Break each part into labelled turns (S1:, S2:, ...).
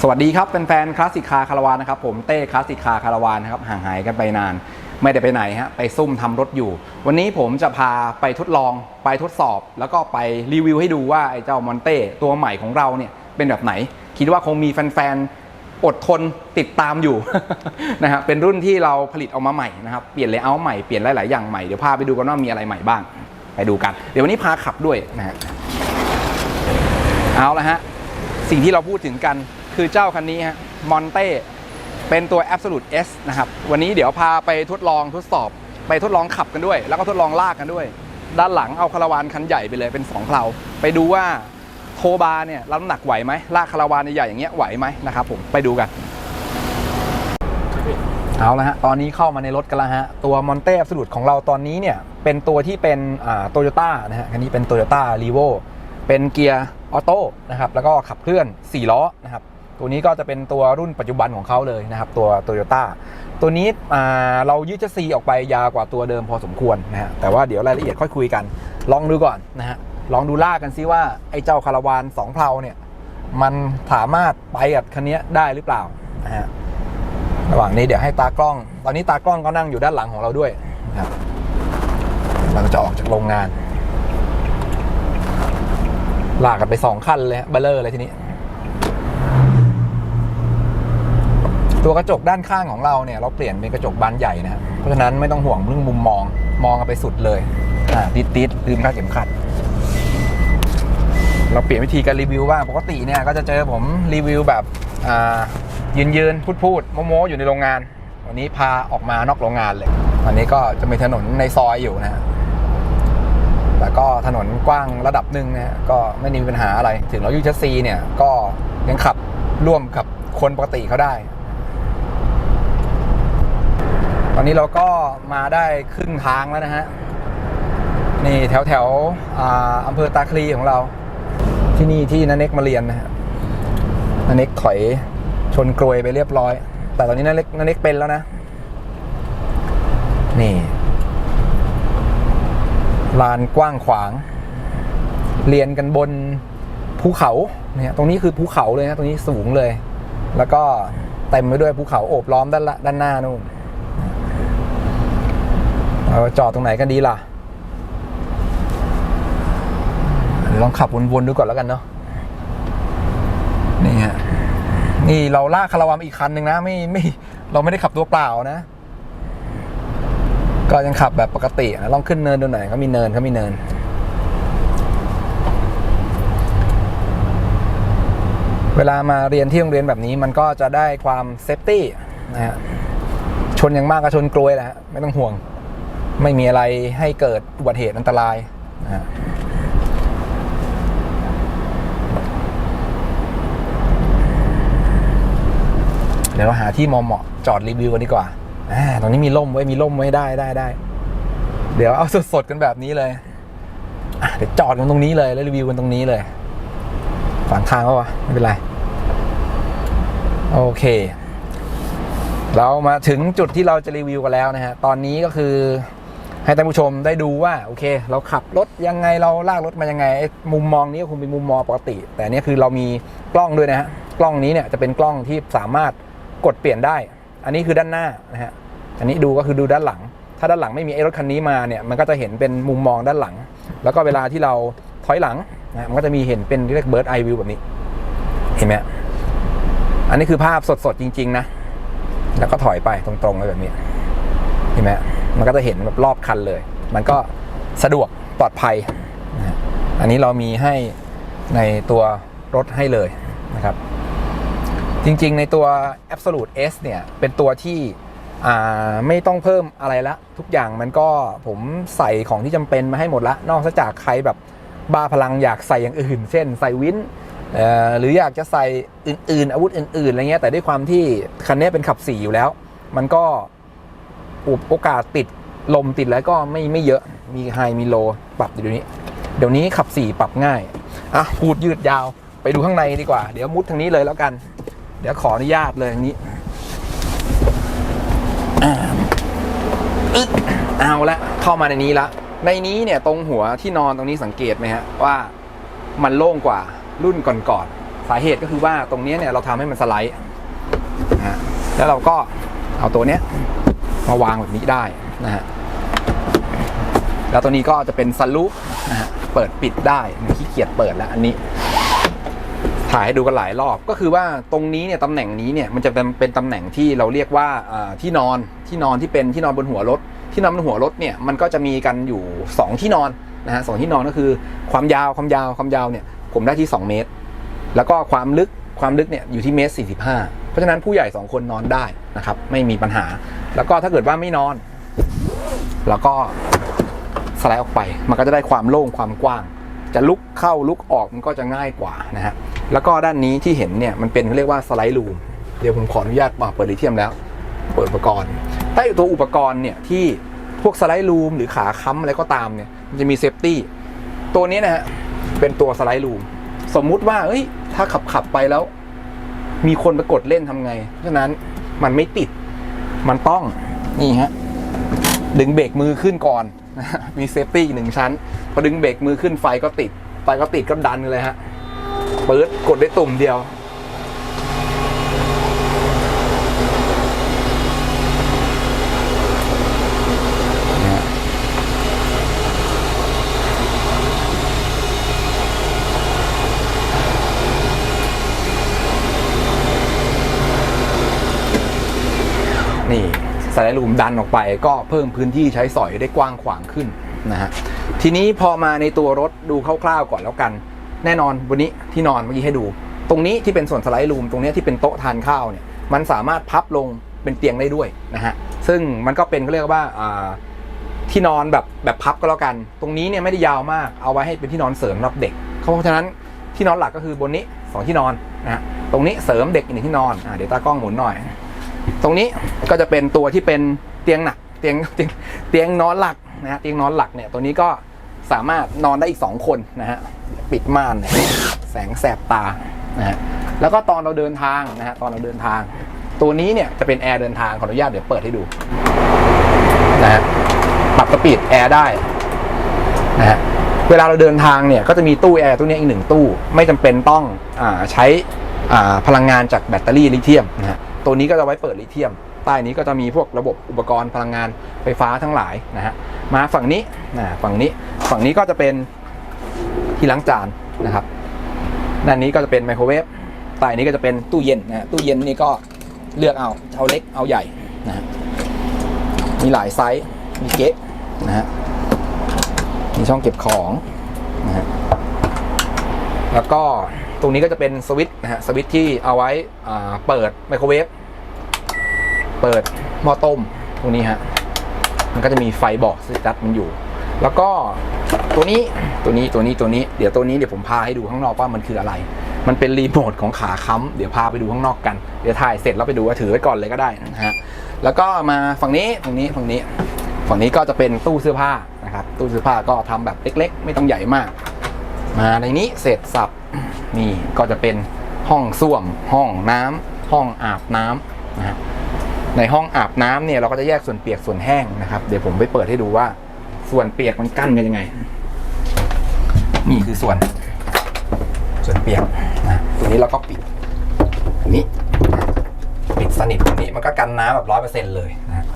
S1: สวัสดีครับแฟนๆคลาสสิกคาคาราวานนะครับผมเต้คลาสสิกคาคาราวานนะครับห่างหายกันไปนาน ไม่ได้ไปไหนฮะไปซุ่มทำรถอยู่ วันนี้ผมจะพาไปทดลองไปทดสอบ แล้วก็ไปรีวิวให้ดูว่าไอ้เจ้ามอนเต้ตัวใหม่ของเราเนี่ยเป็นแบบไหน คิดว่าคงมีแฟนๆอดทนติดตามอยู่นะฮะเป็นรุ่นที่เราผลิตออกมาใหม่นะครับเปลี่ยนเลเยอร์ใหม่เปลี่ยนหลายๆอย่างใหม่เดี๋ยวพาไปดูกันว่ามีอะไรใหม่บ้าง ไปดูกัน เดี๋ยววันนี้พาขับด้วยนะฮะเอาละฮะ สิ่งที่เราพูดถึงกันคือเจ้าคันนี้ฮะมอนเต้เป็นตัว Absolute S นะครับ วันนี้เดี๋ยวพาไปทดลองทดสอบ ไปทดลองขับกันด้วย แล้วก็ทดลองลากกันด้วย ด้านหลังเอาคาราวานคันใหญ่ไปเลยเป็น2เพลาไปดูว่าโทบาร์เนี่ยรับน้ำหนักไหวไหมลากคาราวานใหญ่ๆอย่างเงี้ยไหวไหมนะครับผมไปดูกัน เอาละฮะ ตอนนี้เข้ามาในรถกันแล้วฮะ ตัวมอนเต้ a b s o l u t e ของเราตอนนี้เนี่ย เป็นตัวที่เป็นโตโยต้านะฮะคันนี้เป็นโตโยต้ารีโวเป็นเกียร์ออโต้นะครับ แล้วก็ขับเคลื่อน 4 ล้อนะครับ ตัวนี้ก็จะเป็นตัวรุ่นปัจจุบันของเขาเลยนะครับ ตัวโตโยต้า ตัวนี้เรายืดจะซีออกไปยาวกว่าตัวเดิมพอสมควรนะฮะ แต่ว่าเดี๋ยวรายละเอียดค่อยคุยกัน ลองดูก่อนนะฮะ ลองดูลากกันซิว่าไอ้เจ้าคาราวาน2เพลาเนี่ย มันสามารถไปกับคันนี้ได้หรือเปล่านะฮะ ระหว่างนี้เดี๋ยวให้ตากล้อง ตอนนี้ตากล้องก็นั่งอยู่ด้านหลังของเราด้วยนะครับเราจะออกจากโรงงาน ลากกันไปสองคันเลยเบลเลอร์เลยทีนี้ ตัวกระจกด้านข้างของเราเนี่ย เราเปลี่ยนเป็นกระจกบานใหญ่นะ เพราะฉะนั้นไม่ต้องห่วงเรื่องมุมมอง มองกันไปสุดเลยอ่าติดติดๆลืมคาดเข็มขัด เราเปลี่ยนวิธีการรีวิวบ้างปกติเนี่ยก็จะเจอผมรีวิวแบบอ่า ยืนยืนพูดพูดโมโมอยู่ในโรงงาน วันนี้พาออกมานอกโรงงานเลยวันนี้ก็จะมีถนนในซอยอยู่นะฮะแล้วก็ถนนกว้างระดับหนึ่งนะฮะก็ไม่มีปัญหาอะไร ถึงเรายูชัสซีเนี่ยก็ยังขับร่วมกับคนปกติเขาได้ ตอนนี้เราก็มาได้ครึ่งทางแล้วนะฮะ นี่แถวแถวอาอำเภอตาคลีของเรา ที่นี่ที่นันเน็กมาเรียนนะฮะนันเน็กถอย ชนกรวยไปเรียบร้อย แต่ตอนนี้นันเน็กนั่นเน็กเป็นแล้วนะ นี่ลานกว้างขวาง เรียนกันบนภูเขาเนี่ยตรงนี้คือภูเขาเลยนะตรงนี้สูงเลย แล้วก็เต็มไปด้วยภูเขาโอบล้อมด้านละด้านหน้านู่นเราจอดตรงไหนกันดีล่ะเดี๋ยวลองขับวนๆดูก่อนแล้วกันเนาะ นี่ฮะ นี่เราลากคาราวานมอีกคันหนึ่งนะไม่ไม่เราไม่ได้ขับตัวเปล่านะ ก็ยังขับแบบปกตินะลองขึ้นเนินดูหน่อยเขามีเนินเขามีเนิน เวลามาเรียนที่โรงเรียนแบบนี้มันก็จะได้ความเซฟตี้นะฮะชนอย่างมากก็ชนกลวยแหละฮะไม่ต้องห่วง ไม่มีอะไรให้เกิดอุบัติเหตุอันตรายนะฮะ เดี๋ยวเราหาที่มอเหมาะจอดรีวิวกันดีกว่าอ่าตรงนี้มีร่มไว้มีร่มไว้ได้ได้ได้ เดี๋ยวเอาสดๆกันแบบนี้เลยเดี๋ยวจอดกันตรงนี้เลยแล้วรีวิวกันตรงนี้เลยขวางทางก็วะไม่เป็นไร โอเค เรามาถึงจุดที่เราจะรีวิวกันแล้วนะฮะ ตอนนี้ก็คือให้ท่านผู้ชมได้ดูว่าโอเค เราขับรถยังไงเราลากรถมายังไง มุมมองนี้ก็คงเป็นมุมมองปกติ แต่อันนี่คือเรามีกล้องด้วยนะฮะ กล้องนี้เนี่ยจะเป็นกล้องที่สามารถ กดเปลี่ยนได้ อันนี้คือด้านหน้านะฮะ อันนี้ดูก็คือดูด้านหลัง ถ้าด้านหลังไม่มีไอ้รถคันนี้มาเนี่ย มันก็จะเห็นเป็นมุมมองด้านหลัง แล้วก็เวลาที่เราถอยหลังนะมันก็จะมีเห็นเป็นเรียกเบิร์ดไอวิวแบบนี้ เห็นไหมอันนี้คือภาพสดๆจริง ๆ นะ แล้วก็ถอยไปตรงๆไปแบบนี้ เห็นไหมมันก็จะเห็นแบบรอบคันเลย มันก็สะดวกปลอดภัยนะอันนี้เรามีให้ในตัวรถให้เลย จริงๆ ในตัว Absolute S เนี่ย เป็นตัวที่ไม่ต้องเพิ่มอะไรละ ทุกอย่างมันก็ผมใส่ของที่จำเป็นมาให้หมดละ นอกจากใครแบบบ้าพลังอยากใส่อย่างอื่น เช่น ใส่วินหรืออยากจะใส่อื่น ๆ อาวุธอื่น ๆอะไรเงี้ยแต่ด้วยความที่คันนี้เป็นขับสี่อยู่แล้ว มันก็โอกาสติดลมติดแล้วก็ไม่ไม่เยอะมีไฮมีโลปรับอยู่เดี๋ยวนี้ เดี๋ยวนี้ขับสี่ปรับง่ายอะพูดยืดยาวไปดูข้างในดีกว่า เดี๋ยวมุดทางนี้เลยแล้วกัน เดี๋ยวขออนุญาตเลยทางนี้เอาละเข้ามาในนี้ละ ในนี้เนี่ยตรงหัวที่นอนตรงนี้สังเกตไหมฮะว่ามันโล่งกว่ารุ่นก่อนๆสาเหตุก็คือว่าตรงเนี้ยเนี่ยเราทำให้มันสไลด์นะฮะแล้วเราก็เอาตัวเนี้ยมาวางแบบนี้ได้นะฮะแล้วตัวนี้ก็จะเป็นซันลูปนะฮะเปิดปิดได้ขี้เกียจเปิดแล้วอันนี้ ถ่ายให้ดูกันหลายรอบก็คือว่าตรงนี้เนี่ยตำแหน่งนี้เนี่ยมันจะเป็นเป็นตำแหน่งที่เราเรียกว่าที่นอนที่นอนที่เป็นที่นอนบนหัวรถ ที่นอนบนหัวรถเนี่ยมันก็จะมีกันอยู่ 2 ที่นอนนะฮะสองที่นอนก็คือความยาวความยาวความยาวเนี่ยผมได้ที่ 2 เมตร แล้วก็ความลึกความลึกเนี่ยอยู่ที่เมตร45 เพราะฉะนั้นผู้ใหญ่ 2 คนนอนได้นะครับไม่มีปัญหา แล้วก็ถ้าเกิดว่าไม่นอน แล้วก็สไลด์ออกไป มันก็จะได้ความโล่งความกว้าง จะลุกเข้าลุกออกมันก็จะง่ายกว่านะฮะ แล้วก็ด้านนี้ที่เห็นเนี่ยมันเป็นเขาเรียกว่าสไลด์รูมเดี๋ยวผมขออนุญาตมาเปิดลิเทียมแล้ว เปิดอุปกรณ์ ใต้ตัวอุปกรณ์เนี่ยที่พวกสไลด์รูมหรือขาค้ำอะไรก็ตามเนี่ยมันจะมีเซฟตี้ตัวนี้นะฮะเป็นตัวสไลด์รูมสมมุติว่าเอ้ย ถ้าขับขับไปแล้ว มีคนไปกดเล่นทำไงฉะนั้นมันไม่ติดมันต้องนี่ฮะดึงเบรกมือขึ้นก่อน มีเซฟตี้หนึ่งชั้น พอดึงเบรกมือขึ้นไฟก็ติด ไฟก็ติดก็ดันเลยฮะ ปิดกดได้ตุ่มเดียว นี่สไลด์ลูมดันออกไปก็เพิ่มพื้นที่ใช้สอยได้กว้างขวางขึ้นนะฮะทีนี้พอมาในตัวรถดูคร่าวๆก่อนแล้วกัน แน่นอนบนนี้ที่นอนเมื่อกี้ให้ดู ตรงนี้ที่เป็นส่วนสไลด์รูมตรงนี้ที่เป็นโต๊ะทานข้าวเนี่ยมันสามารถพับลงเป็นเตียงได้ด้วยนะฮะซึ่งมันก็เป็นเขาเรียกว่าที่นอนแบบแบบพับก็แล้วกัน ตรงนี้เนี่ยไม่ได้ยาวมากเอาไว้ให้เป็นที่นอนเสริมรับเด็ก เพราะฉะนั้นที่นอนหลักก็คือบนนี้สองที่นอนนะฮะตรงนี้เสริมเด็กอีกหนึ่งที่นอนอ่าเดี๋ยวตากล้องหมุนหน่อย ตรงนี้ก็จะเป็นตัวที่เป็นเตียงหนักเตียงเตียงเตียงนอนหลักนะฮะเตียงนอนหลักเนี่ยตัวนี้ก็ สามารถนอนได้อีกสองคนนะฮะปิดม่านแสงแสบตานะฮะแล้วก็ตอนเราเดินทางนะฮะตอนเราเดินทาง ตัวนี้เนี่ยจะเป็นแอร์เดินทางขออนุญาตเดี๋ยวเปิดให้ดูนะฮะปรับสปีดแอร์ได้นะฮะเวลาเราเดินทางเนี่ยก็จะมีตู้แอร์ตู้นี้อีกหนึ่งตู้ ไม่จำเป็นต้องอใช้พลังงานจากแบตเตอรี่ลิเธียมนะฮะตัวนี้ก็จะไว้เปิดลิเธียม ใต้นี้ก็จะมีพวกระบบอุปกรณ์พลังงานไฟฟ้าทั้งหลายนะฮะมาฝั่งนี้นะฝั่งนี้ฝั่งนี้ก็จะเป็นที่ล้างจานนะครับด้านนี้ก็จะเป็นไมโครเวฟใต้นี้ก็จะเป็นตู้เย็นนะฮะตู้เย็นนี่ก็เลือกเอาเอาเล็กเอาใหญ่นะฮะมีหลายไซส์มีเก๊ะนะฮะมีช่องเก็บของนะฮะแล้วก็ตรงนี้ก็จะเป็นสวิตช์นะฮะสวิตช์ที่เอาไว้เปิดไมโครเวฟ เปิดหม้อต้มตรงนี้ฮะมันก็จะมีไฟบอกสตัดมันอยู่ แล้วก็ตัวนี้ตัวนี้ตัวนี้ตัวนี้เดี๋ยวตัวนี้เดี๋ยวผมพาให้ดูข้างนอกว่ามันคืออะไร มันเป็นรีโมทของขาค้ำเดี๋ยวพาไปดูข้างนอกกันเดี๋ยวถ่ายเสร็จแล้วไปดูว่าถือไว้ก่อนเลยก็ได้นะฮะแล้วก็มาฝั่งนี้ฝั่งนี้ฝั่งนี้ฝั่งนี้ก็จะเป็นตู้เสื้อผ้านะครับตู้เสื้อผ้าก็ทำแบบเล็ก ๆ ไม่ต้องใหญ่มาก มาในนี้เสร็จสับนี่ก็จะเป็นห้องส้วมห้องน้ำห้องอาบน้ำนะฮะ ในห้องอาบน้ำเนี่ยเราก็จะแยกส่วนเปียกส่วนแห้งนะครับ เดี๋ยวผมไปเปิดให้ดูว่า ส่วนเปียกมันกั้นกันยังไง นี่คือส่วน ส่วนเปียกนะตัวนี้เราก็ปิดนี้ปิดสนิทอันนี้มันก็กันน้ำแบบร้อยเปอร์เซ็นต์เลยนะ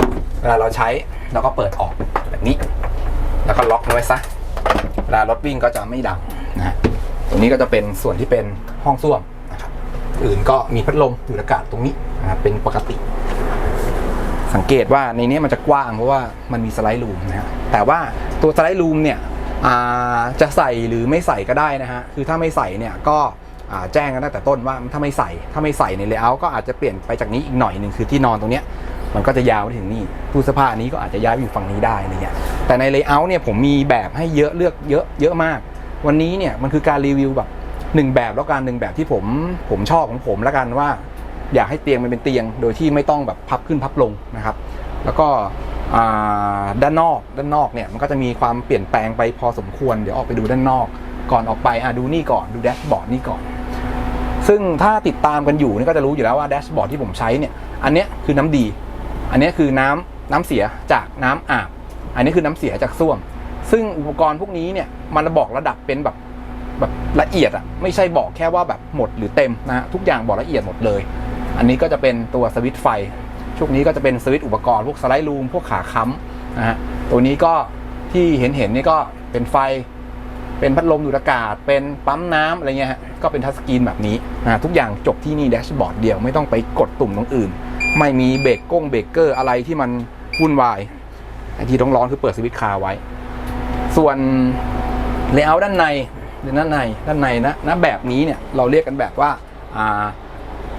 S1: เวลาเราใช้เราก็เปิดออกแบบนี้ แล้วก็ล็อกไว้ซะเวลารถวิ่งก็จะไม่ดังนะฮะตรงนี้ก็จะเป็นส่วนที่เป็นห้องส้วมนะครับอื่นก็มีพัดลมดูดอากาศตรงนี้นะครับเป็นปกติ สังเกตว่าในนี้มันจะกว้างเพราะว่ามันมีสไลด์รูมนะฮะแต่ว่าตัวสไลด์รูมเนี่ยจะใส่หรือไม่ใส่ก็ได้นะฮะคือถ้าไม่ใส่เนี่ยก็แจ้งกันตั้งแต่ต้นว่าถ้าไม่ใส่ถ้าไม่ใส่ในเลเยอร์ก็อาจจะเปลี่ยนไปจากนี้อีกหน่อยหนึ่งคือที่นอนตรงเนี้ยมันก็จะยาวไปถึงนี่ตู้เสื้อผ้านี้ก็อาจจะย้ายไปอยู่ฝั่งนี้ได้อะไรเงี้ยแต่ในเลเยอร์เนี่ยผมมีแบบให้เยอะเลือกเยอะเยอะมาก วันนี้เนี่ยมันคือการรีวิวแบบหนึ่งแบบแล้วกันหนึ่งแบบที่ผมผมชอบของผมแล้วกันว่า อยากให้เตียงมันเป็นเตียง โดยที่ไม่ต้องแบบพับขึ้นพับลงนะครับ แล้วก็ด้านนอกด้านนอกเนี่ยมันก็จะมีความเปลี่ยนแปลงไปพอสมควรเดี๋ยวออกไปดูด้านนอก ก่อนออกไปอะดูนี่ก่อนดูแดชบอร์ดนี่ก่อน ซึ่งถ้าติดตามกันอยู่นี่ก็จะรู้อยู่แล้วว่าแดชบอร์ดที่ผมใช้เนี่ยอันเนี้ยคือน้ำดี อันนี้คือน้ำน้ำเสียจากน้ำอาบอันนี้คือน้ำเสียจากส้วม ซึ่งอุปกรณ์พวกนี้เนี่ยมันบอกระดับเป็นแบบแบบละเอียดอะไม่ใช่บอกแค่ว่าแบบหมดหรือเต็มนะฮะทุกอย่างบอกละเอียดหมดเลย อันนี้ก็จะเป็นตัวสวิตช์ไฟช่วงนี้ก็จะเป็นสวิตช์อุปกรณ์พวกสไลด์รูมพวกขาค้ำนะฮะตัวนี้ก็ที่เห็นเห็นนี่ก็เป็นไฟ เป็นพัดลมดูดอากาศ เป็นปั๊มน้ำอะไรเงี้ยฮะก็เป็นทัชสกรีนแบบนี้นะทุกอย่างจบที่นี่แดชบอร์ดเดียวไม่ต้องไปกดตุ่มตรงอื่น ไม่มีเบรกก้งเบรกเกอร์อะไรที่มันวุ่นวายไอ้ที่ต้องร้อนคือเปิดสวิตช์คาไว้ ส่วนเลเยอร์ด้านในด้านในด้านในนะนะแบบนี้เนี่ยเราเรียกกันแบบว่าอ่า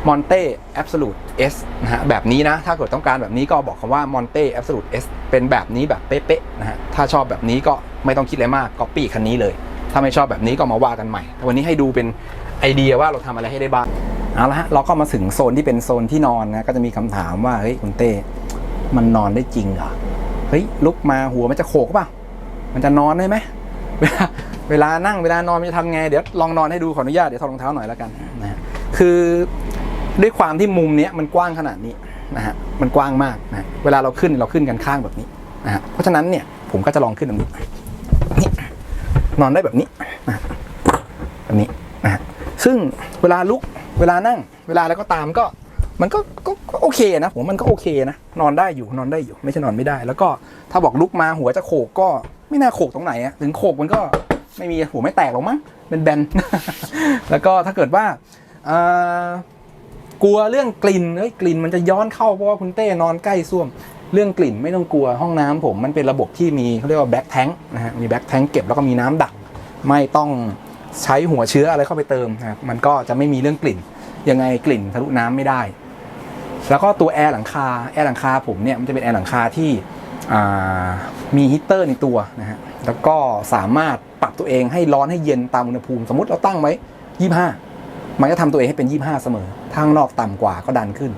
S1: มอนเต้แอบสูตเอสนะฮะแบบนี้นะ ถ้าเกิดต้องการแบบนี้ก็บอกคำว่ามอนเต้แอบสูตเอสเป็นแบบนี้แบบเป๊ะๆนะฮะถ้าชอบแบบนี้ก็ไม่ต้องคิดอะไรมากก็ปี้คันนี้เลย ถ้าไม่ชอบแบบนี้ก็มาว่ากันใหม่วันนี้ให้ดูเป็นไอเดียว่าเราทำอะไรให้ได้บ้างเอาละฮะเราก็มาถึงโซนที่เป็นโซนที่นอนนะก็จะมีคำถามว่าเฮ้ยคุณเต้มันนอนได้จริงเหรอเฮ้ยลุกมาหัวมันจะโขกเปล่ามันจะนอนได้ไหมเวลาเวลานั่งเวลานอนมันจะทำไง เดี๋ยวลองนอนให้ดูขออนุญาตเดี๋ยวถอดรองเท้าหน่อยแล้วกันนะฮะคือ ด้วยความที่มุมเนี้ยมันกว้างขนาดนี้นะฮะมันกว้างมากนะเวลาเราขึ้นเราขึ้นกันข้างแบบนี้นะฮะเพราะฉะนั้นเนี่ยผมก็จะลองขึ้นแบบนี้นี่นอนได้แบบนี้นะแบบนี้นะะซึ่งเวลาลุกเวลานั่ง เวลาอะไรก็ตามก็มันก็ก็ก็โอเคนะผมว่ามันก็โอเคนะนอนได้อยู่นอนได้อยู่ ไม่ใช่นอนไม่ได้ แล้วก็ถ้าบอกลุกมาหัวจะโขกก็ไม่น่าโขกตรงไหนอะถึงโขกมันก็ไม่มีหัวไม่แตกหรอกมั้งเป็นแบนแล้วก็ถ้าเกิดว่าอ่า กลัวเรื่องกลิ่นเอ้ยกลิ่นมันจะย้อนเข้าเพราะว่าคุณเต้นอนใกล้ส้วม เรื่องกลิ่นไม่ต้องกลัวห้องน้ำผมมันเป็นระบบที่มีเขาเรียกว่าแบ็คแทงนะฮะมีแบ็คแทงเก็บแล้วก็มีน้ำดัก ไม่ต้องใช้หัวเชื้ออะไรเข้าไปเติมนะครับมันก็จะไม่มีเรื่องกลิ่น ยังไงกลิ่นทะลุน้ำไม่ได้ แล้วก็ตัวแอร์หลังคาแอร์หลังคาผมเนี่ยมันจะเป็นแอร์หลังคาที่มีฮีตเตอร์ในตัวนะฮะแล้วก็สามารถปรับตัวเองให้ร้อนให้เย็นตามอุณหภูมิ สมมติเราตั้งไว้ 25 มันก็ทำตัวเองให้เป็น 25 เสมอ ถ้าข้างนอกต่ำกว่าก็ดันขึ้น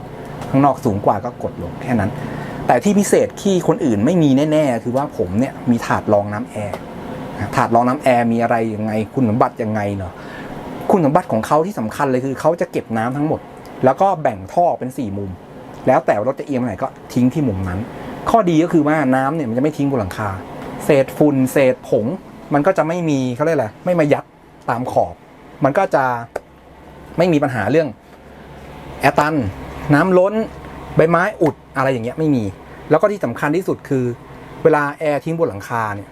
S1: ข้างนอกสูงกว่าก็กดลงแค่นั้น แต่ที่พิเศษที่คนอื่นไม่มีแน่ๆ คือว่าผมเนี่ยมีถาดรองน้ำแอร์ถาดรองน้ำแอร์มีอะไรยังไง คุณสมบัติยังไงเนาะคุณสมบัติของเขาที่สำคัญเลยคือเขาจะเก็บน้ำทั้งหมด แล้วก็แบ่งท่อเป็นสี่มุม แล้วแต่รถจะเอียงไปไหนก็ทิ้งที่มุมนั้น ข้อดีก็คือว่าน้ำเนี่ยมันจะไม่ทิ้งบนหลังคา เศษฝุ่นเศษผง มันก็จะไม่มีเขาเรียกอะไรไม่มายัดตามขอบ มันก็จะไม่มีปัญหาเรื่อง แอร์ตัน น้ำล้น ใบไม้อุดอะไรอย่างเงี้ยไม่มี แล้วก็ที่สำคัญที่สุดคือ เวลาแอร์ทิ้งบนหลังคาเนี่ย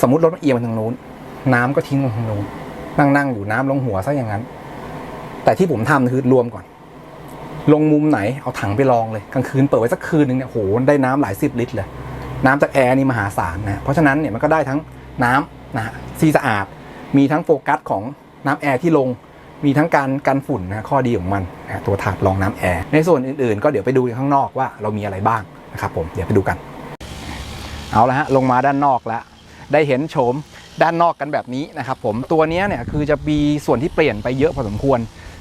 S1: สมมติรถมันเอียงไปทางนู้น น้ำก็ทิ้งลงทางนู้นนั่งนั่งๆอยู่น้ำลงหัวซะอย่างนั้น แต่ที่ผมทำคือรวมก่อน ลงมุมไหนเอาถังไปลองเลยกลางคืนเปิดไว้สักคืนหนึ่งเนี่ยโหได้น้ำหลายสิบลิตรเลยน้ำจากแอร์นี่มหาศาลนะเพราะฉะนั้นเนี่ยมันก็ได้ทั้งน้ำนะฮะซีสะอาด มีทั้งโฟกัสของน้ำแอร์ที่ลง มีทั้งการกันฝุ่นนะข้อดีของมันนะตัวถาดรองน้ำแอร์ในส่วนอื่นๆ ก็เดี๋ยวไปดูข้างนอกว่าเรามีอะไรบ้างนะครับผมเดี๋ยวไปดูกัน เอาละฮะลงมาด้านนอกแล้ว ได้เห็นโฉมด้านนอกกันแบบนี้นะครับผมตัวนี้เนี่ยคือจะมีส่วนที่เปลี่ยนไปเยอะพอสมควร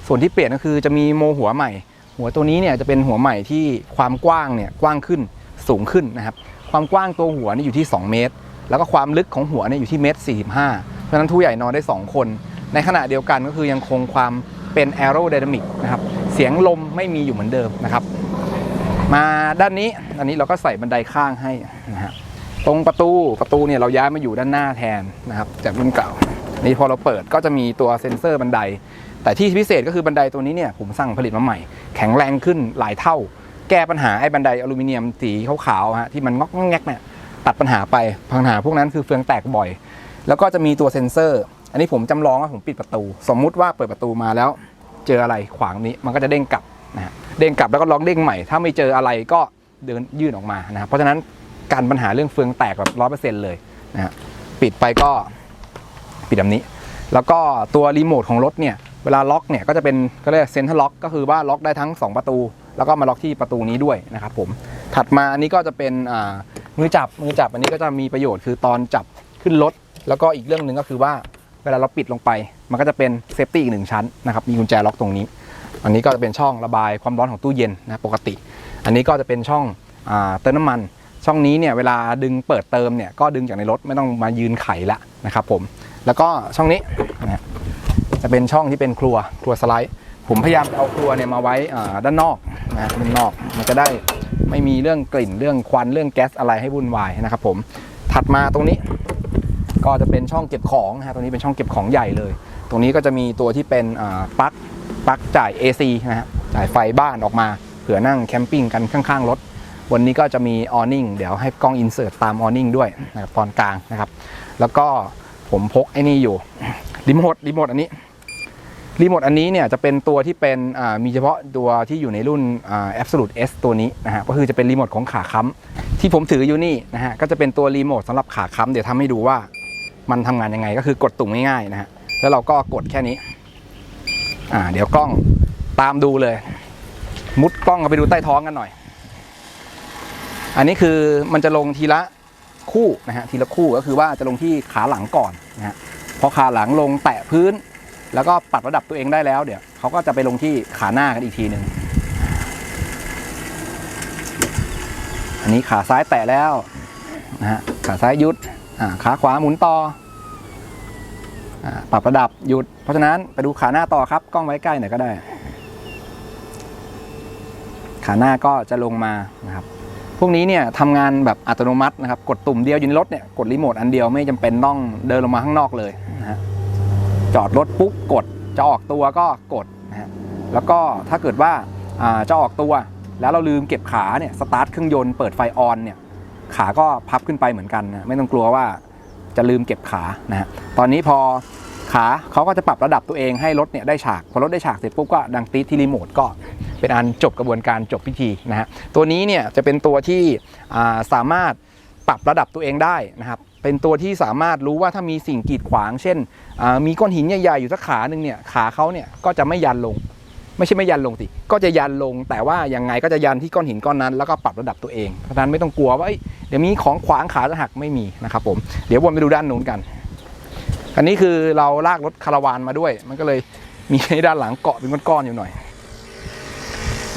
S1: ส่วนที่เปลี่ยนก็คือจะมีโมหัวใหม่ หัวตัวนี้เนี่ยจะเป็นหัวใหม่ที่ความกว้างเนี่ยกว้างขึ้นสูงขึ้นนะครับความกว้างตัวหัวนี่อยู่ที่ 2 เมตร แล้วก็ความลึกของหัวเนี่ยอยู่ที่เมตรสี่เพราะฉะนั้นผู้ใหญ่นอนได้ 2 คน ในขณะเดียวกันก็คือยังคงความเป็นแอโร d y นามิกนะครับเสียงลมไม่มีอยู่เหมือนเดิมนะครับ มาด้านนี้อันนี้เราก็ใส่บันไดข้างให้นะฮะตรงประตูประตูเนี่ยเราย้ายมาอยู่ด้านหน้าแทนนะครับจากรุ่นเก่า นี่พอเราเปิดก็จะมีตัวเซ็นเซอร์บันได แต่ที่พิเศษก็คือบันไดตัวนี้เนี่ยผมสั่งผลิตมาใหม่ แข็งแรงขึ้นหลายเท่า แก้ปัญหาไอ้บันไดอลูมิเนียมสีขาวๆฮะที่มันงอกแงกเนี่ยตัดปัญหาไปปัญหาพวกนั้นคือเฟืองแตกบ่อย แล้วก็จะมีตัวเซ็นเซอร์ อันนี้ผมจำลองว่าผมปิดประตู สมมุติว่าเปิดประตูมาแล้ว เจออะไรขวางนี้มันก็จะเด้งกลับนะฮะเด้งกลับแล้วก็ลอกเด้งใหม่ ถ้าไม่เจออะไรก็เดินยื่นออกมานะครับเพราะฉะนั้นการปัญหาเรื่องเฟืองแตกแบบร้อยเปอร์เซ็นต์เลยนะฮะปิดไปก็ปิดแบบนี้ แล้วก็ตัวรีโมทของรถเนี่ยเวลาล็อกเนี่ยก็จะเป็นก็เรียกเซ็นทรัลล็อกก็คือว่าล็อกได้ทั้ง 2 ประตู แล้วก็มาล็อกที่ประตูนี้ด้วยนะครับผมถัดมาอันนี้ก็จะเป็นอ่ามือจับมือจับอันนี้ก็จะมีประโยชน์คือตอนจับขึ้นรถแล้วก็อีกเรื่องหนึ่งก็คือว่า วลาเราปิดลงไป มันก็จะเป็นเซฟตี้อีกหนึ่งชั้นนะครับมีกุญแจล็อกตรงนี้ อันนี้ก็จะเป็นช่องระบายความร้อนของตู้เย็นนะปกติ อันนี้ก็จะเป็นช่องเติมน้ำมัน ช่องนี้เนี่ยเวลาดึงเปิดเติมเนี่ยก็ดึงจากในรถไม่ต้องมายืนไขละนะครับผมแล้วก็ช่องนี้นะจะเป็นช่องที่เป็นครัวครัวสไลด์ผมพยายามเอาครัวเนี่ยมาไว้ด้านนอกนะฮะด้านนอกมันจะได้ไม่มีเรื่องกลิ่นเรื่องควันเรื่องแก๊สอะไรให้วุ่นวายนะครับผมถัดมาตรงนี้ ก็จะเป็นช่องเก็บของนะฮะตรงนี้เป็นช่องเก็บของใหญ่เลย ตรงนี้ก็จะมีตัวที่เป็นปลั๊กปลั๊กจ่าย AC นะฮะจ่ายไฟบ้านออกมาเผื่อนั่งแคมปิ้งกันข้างๆรถวันนี้ก็จะมีออ n นิ่งเดี๋ยวให้กล้องอินเสิร์ตตามออ n นิ่งด้วยนะครับตอนกลางนะครับ แล้วก็ผมพกไอ้นี่อยู่รีโมทรีโมทอันนี้รีโมทอันนี้เนี่ยจะเป็นตัวที่เป็นมีเฉพาะตัวที่อยู่ในรุ่นอ่า Absolute S ตัวนี้นะฮะก็คือจะเป็นรีโมทของขาค้ำที่ผมถืออยู่นี่นะฮะก็จะเป็นตัวรีโมทสำหรับขาค้ำเดี๋ยวทำให้ดูว่า มันทำงานยังไงก็คือกดตุ่มง่ายๆนะฮะแล้วเราก็กดแค่นี้ อ่า เดี๋ยวกล้องตามดูเลย มุดกล้องเข้าไปดูใต้ท้องกันหน่อย อันนี้คือมันจะลงทีละคู่นะฮะทีละคู่ก็คือว่าจะลงที่ขาหลังก่อนนะฮะพอขาหลังลงแตะพื้น แล้วก็ปรับระดับตัวเองได้แล้วเดี๋ยวเขาก็จะไปลงที่ขาหน้ากันอีกทีหนึ่งอันนี้ขาซ้ายแตะแล้วนะฮะขาซ้ายหยุด ขาขวาหมุนต่ออปรับระดับหยุด เพราะฉะนั้นไปดูขาหน้าต่อครับ กล้องไว้ใกล้หน่อยก็ได้ ขาหน้าก็จะลงมานะครับ พวกนี้เนี่ยทำงานแบบอัตโนมัตินะครับ กดตุ่มเดียวยู่ในรถเนี่ยกดรีโมทอันเดียวไม่จำเป็นต้องเดินลงมาข้างนอกเลยนะฮะจอดรถปุ๊บกดจะออกตัวก็กดนะฮะแล้วก็ถ้าเกิดว่าจะออกตัว แล้วเราลืมเก็บขาเนี่ยสตาร์ทเครื่องยนต์เปิดไฟออนเนี่ย ขาก็พับขึ้นไปเหมือนกันนะไม่ต้องกลัวว่าจะลืมเก็บขานะฮะตอนนี้พอขาเขาก็จะปรับระดับตัวเองให้รถเนี่ยได้ฉาก พอรถได้ฉากเสร็จปุ๊บก็ดังตีที่รีโมทก็เป็นอันจบกระบวนการจบพิธีนะฮะตัวนี้เนี่ยจะเป็นตัวที่สามารถปรับระดับตัวเองได้นะครับเป็นตัวที่สามารถรู้ว่าถ้ามีสิ่งกีดขวาง เช่นมีก้อนหินใหญ่ๆอยู่สักขาหนึ่งเนี่ยขาเขาเนี่ยก็จะไม่ยันลง ไม่ใช่ไม่ยันลงสิก็จะยันลง แต่ว่ายังไงก็จะยันที่ก้อนหินก้อนนั้นแล้วก็ปรับระดับตัวเองเพราะนั้นไม่ต้องกลัวว่าเดี๋ยวมีของขวางขาจะหักไม่มีนะครับผมเดี๋ยววนไปดูด้านนู้นกัน อันนี้คือเราลากรถคาราวานมาด้วย มันก็เลยมีในด้านหลังเกาะเป็นก้อนๆอยู่หน่อย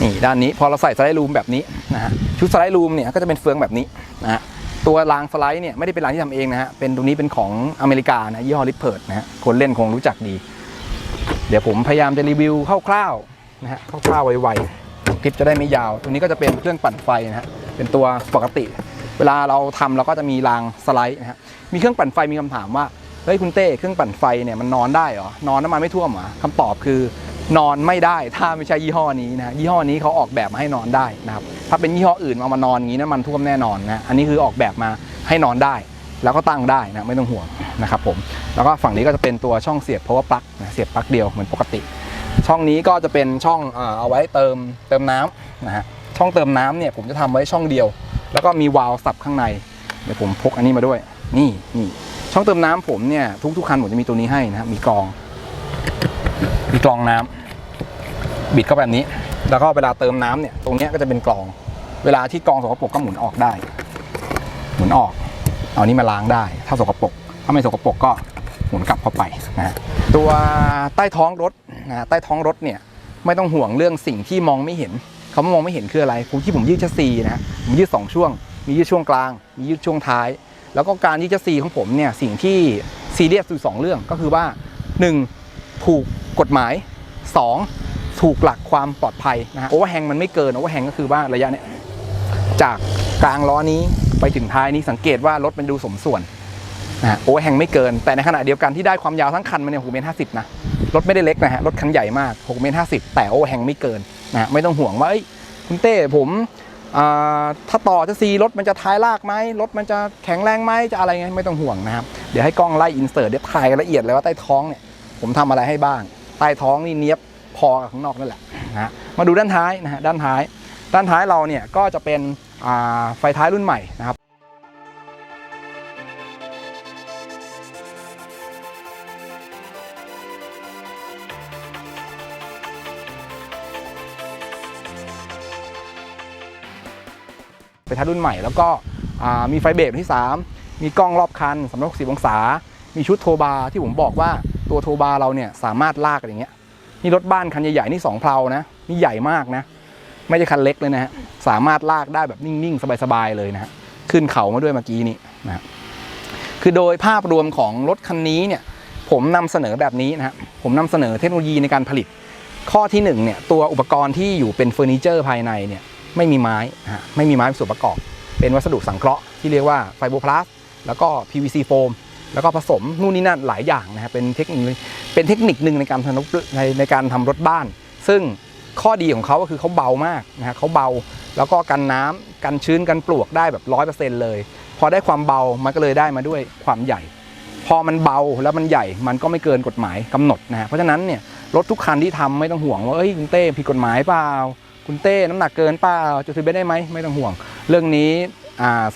S1: นี่ด้านนี้พอเราใส่สไลด์รูมแบบนี้นะฮะชุดสไลด์รูมเนี่ยก็จะเป็นเฟืองแบบนี้นะฮะตัวรางสไลด์เนี่ยไม่ได้เป็นรางที่ทำเองนะฮะเป็นตรงนี้เป็นของอเมริกานะยี่ห้อลิปเพิร์ดนะฮะคนเล่นคงรู้จักดี เดี๋ยวผมพยายามจะรีวิวคร่าวๆ นะฮะคร่าวๆไวๆคลิปจะได้ไม่ยาวตรงนี้ก็จะเป็นเครื่องปั่นไฟนะฮะเป็นตัวปกติ เวลาเราทำเราก็จะมีรางสไลด์นะฮะมีเครื่องปั่นไฟมีคำถามว่าเฮ้ยคุณเต้เครื่องปั่นไฟเนี่ยมันนอนได้เหรอนอนน้ำมันไม่ท่วมเหรอคำตอบคือนอนไม่ได้ถ้าไม่ใช่ยี่ห้อนี้นะฮะยี่ห้อนี้เขาออกแบบมาให้นอนได้นะครับถ้าเป็นยี่ห้ออื่นเอามานอนอย่างนี้น้ำมันท่วมแน่นอนนะอันนี้คือออกแบบมาให้นอนได้ แล้วก็ตั้งได้นะไม่ต้องห่วงนะครับผมแล้วก็ฝั่งนี้ก็จะเป็นตัวช่องเสียบ power plug นะเสียบปลั๊กเดียวเหมือนปกติ ช่องนี้ก็จะเป็นช่องเอ่อเอาไว้เติมเติมน้ำนะฮะช่องเติมน้ำเนี่ยผมจะทำไว้ช่องเดียว แล้วก็มีวาล์วสับข้างในเดี๋ยวผมพกอันนี้มาด้วย นี่นี่ช่องเติมน้ำผมเนี่ยทุกๆคันผมจะมีตัวนี้ให้นะครับมีกรอง มีกรองน้ำบิดเข้าแบบนี้ แล้วก็เวลาเติมน้ำเนี่ยตรงนี้ก็จะเป็นกรอง เวลาที่กรองสกปรกก็หมุนออกได้ หมุนออก เอานี้มาล้างได้ ถ้าสกปรกถ้าไม่สกปรกก็ หมุนกลับเข้าไปนะตัวใต้ท้องรถนะใต้ท้องรถเนี่ยไม่ต้องห่วงเรื่องสิ่งที่มองไม่เห็นคำว่ามองไม่เห็นคืออะไรผมที่ผมยืดชัสซีนะผมยืดสองช่วง มียืดช่วงกลาง มียืดช่วงท้าย แล้วก็การยืดชัสซีของผมเนี่ยสิ่งที่ซีเรียสอยู่สองเรื่องก็คือว่าหนึ่งถูกกฎหมาย 2. ถูกหลักความปลอดภัยนะฮะโอเวอร์แฮงมันไม่เกินโอเวอร์แฮงก็คือว่าระยะเนี้ยจากกลางล้อนี้ไปถึงท้ายนี้สังเกตว่ารถมันดูสมส่วน นะโอเวอร์แฮงไม่เกิน แต่ในขณะเดียวกันที่ได้ความยาวทั้งคันมันเนี่ยหกเมตรห้าสิบนะ รถไม่ได้เล็กนะฮะ รถคันใหญ่มากหกเมตรห้าสิบแต่โอเวอร์แฮงไม่เกินนะไม่ต้องห่วงว่าเอ้คุณเต้ผมถ้าต่อจะซีรถมันจะท้ายลากไหมรถมันจะแข็งแรงไหมจะอะไรไงไม่ต้องห่วงนะครับ เดี๋ยวให้กล้องไล่อินเสิร์ตเดี๋ยวถ่ายละเอียดเลยว่าใต้ท้องเนี่ยผมทำอะไรให้บ้าง ใต้ท้องนี่เนี้ยบพอกับข้างนอกนั่นแหละนะฮะมาดูด้านท้ายนะฮะด้านท้าย ด้านท้ายเราเนี่ยก็จะเป็นไฟท้ายรุ่นใหม่นะครับ ไฟท้ารุ่นใหม่ แล้วก็มีไฟเบรกที่ 3 มีกล้องรอบคัน360องศา มีชุดโทบาร์ที่ผมบอกว่าตัวโทบาร์เราเนี่ยสามารถลากอย่างเงี้ยนี่รถบ้านคันใหญ่ๆนี่สองเพลานะนี่ใหญ่มากนะไม่ใช่คันเล็กเลยนะฮะสามารถลากได้แบบนิ่งๆ สบายๆเลยนะฮะขึ้นเขามาด้วยเมื่อกี้นี้นะคือโดยภาพรวมของรถคันนี้เนี่ยผมนำเสนอแบบนี้นะฮะผมนำเสนอเทคโนโลยีในการผลิต ข้อที่หนึ่งเนี่ยตัวอุปกรณ์ที่อยู่เป็นเฟอร์นิเจอร์ภายในเนี่ย ไม่มีไม้ไม่มีไม้เป็นส่วนประกอบ เป็นวัสดุสังเคราะห์ที่เรียกว่าไฟโบพลาสแล้วก็ PVC โฟมแล้วก็ผสมนู่นนี่นั่นหลายอย่างนะครับเป็นเทคนิคเป็นเทคนิคหนึ่งในการทำรถในในการทำรถบ้าน ซึ่งข้อดีของเขาก็คือเขาเบามากนะฮะเขาเบาแล้วก็กันน้ำกันชื้นกันปลวกได้แบบร้อยเปอร์เซ็นต์เลย พอได้ความเบามันก็เลยได้มาด้วยความใหญ่ พอมันเบาแล้วมันใหญ่มันก็ไม่เกินกฎหมายกำหนดนะฮะเพราะฉะนั้นเนี่ยรถทุกคันที่ทำไม่ต้องห่วงว่าเอ้ยคุณเต้ผิดกฎหมายเปล่า คุณเต้น้ำหนักเกินเปล่าจะถือไปได้ไหมไม่ต้องห่วง เรื่องนี้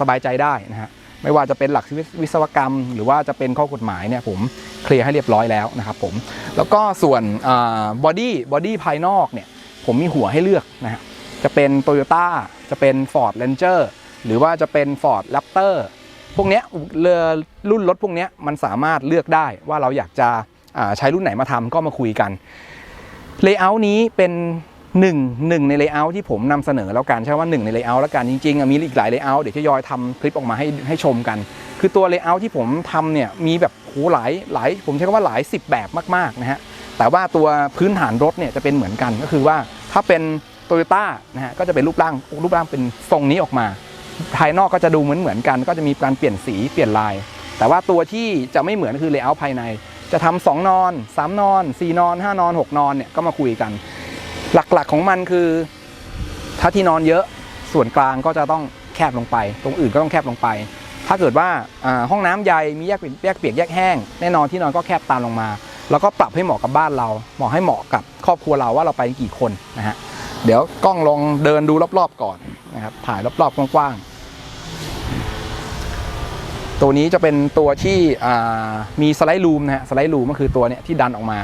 S1: สบายใจได้นะฮะไม่ว่าจะเป็นหลักวิศวกรรม หรือว่าจะเป็นข้อกฎหมายเนี่ยผมเคลียร์ให้เรียบร้อยแล้วนะครับผมแล้วก็ส่วนบอดี้บอดี้ภายนอกเนี่ยผมมีหัวให้เลือกนะฮะจะเป็น Toyota จะเป็น Ford Ranger หรือว่าจะเป็น Ford Raptor พวกเนี้ยเรือรุ่นรถพวกเนี้ยมันสามารถเลือกได้ว่าเราอยากจะใช้รุ่นไหนมาทำก็มาคุยกันเลเยอร์นี้เป็น หนึ่งหนึ่งในเลเยอร์ที่ผมนำเสนอแล้วกันใช่ว่าหนึ่งในเลเยอร์แล้วกันจริงๆมีอีกหลายเลเยอร์เดี๋ยวจะยอยทำคลิปออกมาให้ให้ชมกัน คือตัวเลเยอร์ที่ผมทำเนี่ยมีแบบโหหลายหลายผมใช้คำว่าหลายสิบแบบมากๆนะฮะแต่ว่าตัวพื้นฐานรถเนี่ยจะเป็นเหมือนกันก็คือว่าถ้าเป็นโตโยต้านะฮะก็จะเป็นรูปร่างรูปร่างเป็นทรงนี้ออกมา ภายนอกก็จะดูเหมือนเหมือนกัน ก็จะมีการเปลี่ยนสีเปลี่ยนลาย แต่ว่าตัวที่จะไม่เหมือนคือเลเยอร์ภายใน จะทำสองนอนสามนอนสี่นอนห้านอนหกนอนเนี่ยก็มาคุยกัน หลักๆของมันคือ ถ้าที่นอนเยอะส่วนกลางก็จะต้องแคบลงไป ตรงอื่นก็ต้องแคบลงไป ถ้าเกิดว่าห้องน้ำใหญ่มีแยกเปียกแยกเปียกแยกแห้งแน่นอนที่นอนก็แคบตามลงมา แล้วก็ปรับให้เหมาะกับบ้านเรา เหมาะให้เหมาะกับครอบครัวเราว่าเราไปกี่คนนะฮะเดี๋ยวกล้องลองเดินดูรอบๆก่อนนะครับถ่ายรอบๆกว้างๆตัวนี้จะเป็นตัวที่มีสไลด์รูมนะฮะสไลด์รูมก็คือตัวเนี้ยที่ดันออกมา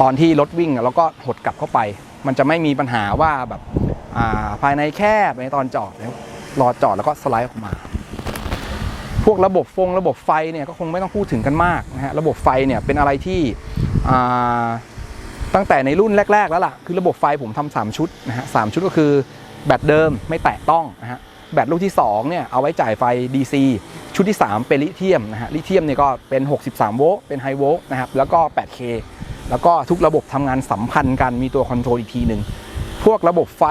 S1: ตอนที่รถวิ่งแล้วก็หดกลับเข้าไป มันจะไม่มีปัญหาว่าแบบภายในแคบในตอนจอดแล้วรอจอดแล้วก็สไลด์ออกมา พวกระบบฟงระบบไฟเนี่ยก็คงไม่ต้องพูดถึงกันมากนะฮะระบบไฟเนี่ยเป็นอะไรที่ตั้งแต่ในรุ่นแรก ๆ แล้วล่ะ คือระบบไฟผมทำสามชุดนะฮะสามชุดก็คือแบตเดิมไม่แตะต้องนะฮะแบตลูกที่2เนี่ยเอาไว้จ่ายไฟ DC ชุดที่ 3 เป็นลิเธียมนะฮะลิเธียมเนี่ยก็เป็น 63 โวลต์เป็นไฮโวลต์นะครับแล้วก็ 8K แล้วก็ทุกระบบทำงานสัมพันธ์กันมีตัวคอนโทรลอีกทีหนึ่งพวกระบบไฟ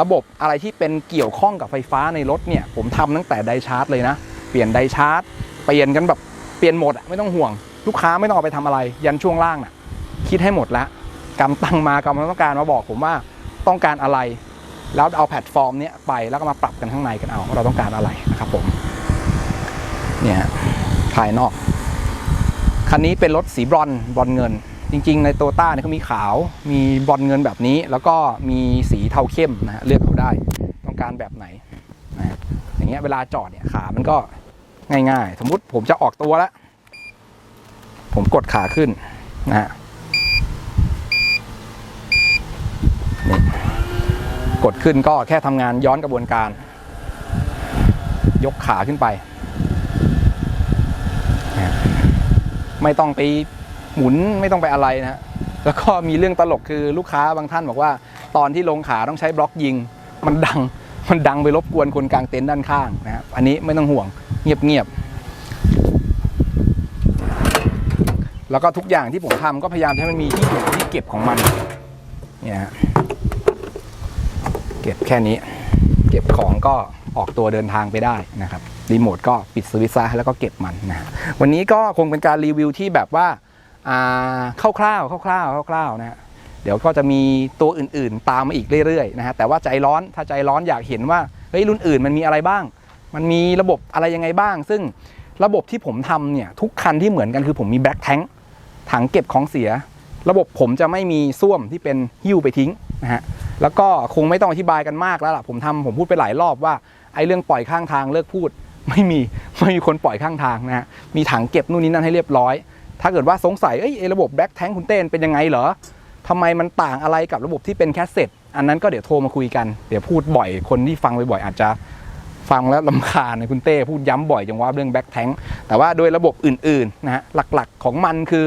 S1: ระบบอะไรที่เป็นเกี่ยวข้องกับไฟฟ้าในรถเนี่ยผมทำตั้งแต่ไดชาร์จเลยนะ เปลี่ยนไดชาร์จเปลี่ยนกันแบบเปลี่ยนหมดไม่ต้องห่วง ลูกค้าไม่ต้องเอาไปทำอะไร ยันช่วงล่างน่ะคิดให้หมดแล้วกำตังมากำต้องการมาบอกผมว่าต้องการอะไร แล้วเอาแพลตฟอร์มเนี้ยไปแล้วก็มาปรับกันข้างในกันเอาเราต้องการอะไรนะครับผมเนี่ยภายนอก คันนี้เป็นรถสีบรอนบรอนเงิน จริงๆ ในโตต้าเนี่ยเขามีขาว มีบอนซ์เงินแบบนี้ แล้วก็มีสีเทาเข้มนะฮะเลือกเอาได้ ต้องการแบบไหนนะอย่างเงี้ยเวลาจอดเนี่ยขามันก็ง่ายๆ สมมุติผมจะออกตัวแล้ว ผมกดขาขึ้นนะฮะกดขึ้นก็แค่ทำงานย้อนกระบวนการ ยกขาขึ้นไป ไม่ต้องไป หมุนไม่ต้องไปอะไรนะฮะแล้วก็มีเรื่องตลกคือลูกค้าบางท่านบอกว่า ตอนที่ลงขาต้องใช้บล็อกยิง มันดังมันดังไปรบกวนคนกลางเต็นท์ด้านข้างนะครับอันนี้ไม่ต้องห่วงเงียบๆแล้วก็ทุกอย่างที่ผมทำก็พยายามให้มันมีที่อยู่ที่เก็บของมันเนี่ยฮะเก็บแค่นี้ เก็บของก็ออกตัวเดินทางไปได้นะครับรีโมทก็ปิดสวิตช์ซะแล้วก็เก็บมันนะวันนี้ก็คงเป็นการรีวิวที่แบบว่า คร่าวๆคร่าวๆคร่าวๆนะฮะเดี๋ยวก็จะมีตัวอื่นๆ ตามมาอีกเรื่อยๆนะฮะแต่ว่าใจร้อนถ้าใจร้อนอยากเห็นว่าเฮ้ยรุ่นอื่นมันมีอะไรบ้าง มันมีระบบอะไรยังไงบ้าง ซึ่งระบบที่ผมทำเนี่ยทุกคันที่เหมือนกันคือผมมีแบ็คแทงถังเก็บของเสีย ระบบผมจะไม่มีส้วมที่เป็นหิ้วไปทิ้งนะฮะแล้วก็คงไม่ต้องอธิบายกันมากแล้วล่ะผมทำผมพูดไปหลายรอบว่าไอ้เรื่องปล่อยข้างทางเลิกพูด ไม่มีไม่มีคนปล่อยข้างทางนะฮะมีถังเก็บนู่นนี่นั่นให้เรียบร้อย ถ้าเกิดว่าสงสัยเอ้ยไอ้ระบบแบ็คแทงคุณเต้นเป็นยังไงเหรอทำไมมันต่างอะไรกับระบบที่เป็นแคสเซ็ตอันนั้นก็เดี๋ยวโทรมาคุยกัน เดี๋ยวพูดบ่อย คนที่ฟังบ่อยๆอาจจะฟังแล้วลำคาญนะคุณเต้พูดย้ำบ่อยจังว่าเรื่องแบ็คแทงแต่ว่าโดยระบบอื่นๆนะฮะหลักๆของมันคือ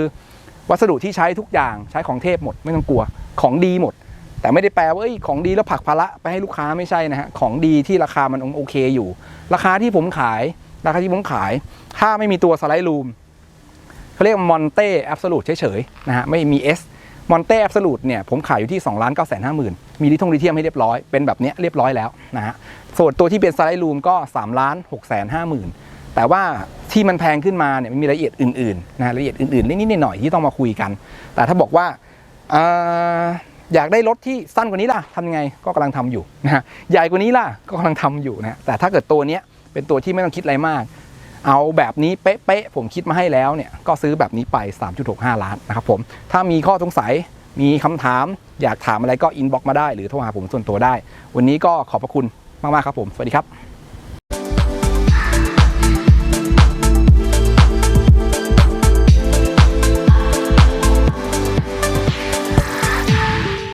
S1: วัสดุที่ใช้ทุกอย่างใช้ของเทพหมดไม่ต้องกลัวของดีหมด แต่ไม่ได้แปลว่าอ้ของดีแล้วผักภาระไปให้ลูกค้าไม่ใช่นะฮะของดีที่ราคามันโอเคอยู่ ราคาที่ผมขาย ราคาที่ผมขาย ถ้าไม่มีตัวสไลด์รูม เขาเรียกมอนเต้แอบสูตเฉยๆนะฮะไม่มี S มอนเต้แอบสูตเนี่ยผมขายอยู่ที่2ล้าน9 5 0 0 0 0 มีลิทงลิเทียมให้เรียบร้อย เป็นแบบเนี้ยเรียบร้อยแล้วนะฮะส่วนตัวที่เป็นสไลด์รูมก็3ล้าน6 5 0 0 0 0 แต่ว่าที่มันแพงขึ้นมาเนี่ยมันมีรายละเอียดอื่นๆนะรายละเอียดอื่นๆนิดๆหน่อยๆที่ต้องมาคุยกัน แต่ถ้าบอกว่าเอ่ออยากได้รถที่สั้นกว่านี้ล่ะทำยังไงก็กำลังทำอยู่นะฮะใหญ่กว่านี้ล่ะก็กำลังทำอยู่นะฮะแต่ถ้าเกิดตัวเนี้ยเป็นตัวที่ไม่ต้องคิดอะไรมาก เอาแบบนี้เป๊ะๆผมคิดมาให้แล้วเนี่ยก็ซื้อแบบนี้ไป 3.65 ล้านนะครับผมถ้ามีข้อสงสัยมีคำถาม อยากถามอะไรก็อินบ็อกมาได้ หรือโทรหาผมส่วนตัวได้ วันนี้ก็ขอบพระคุณมากๆครับผม สวัสดีครับ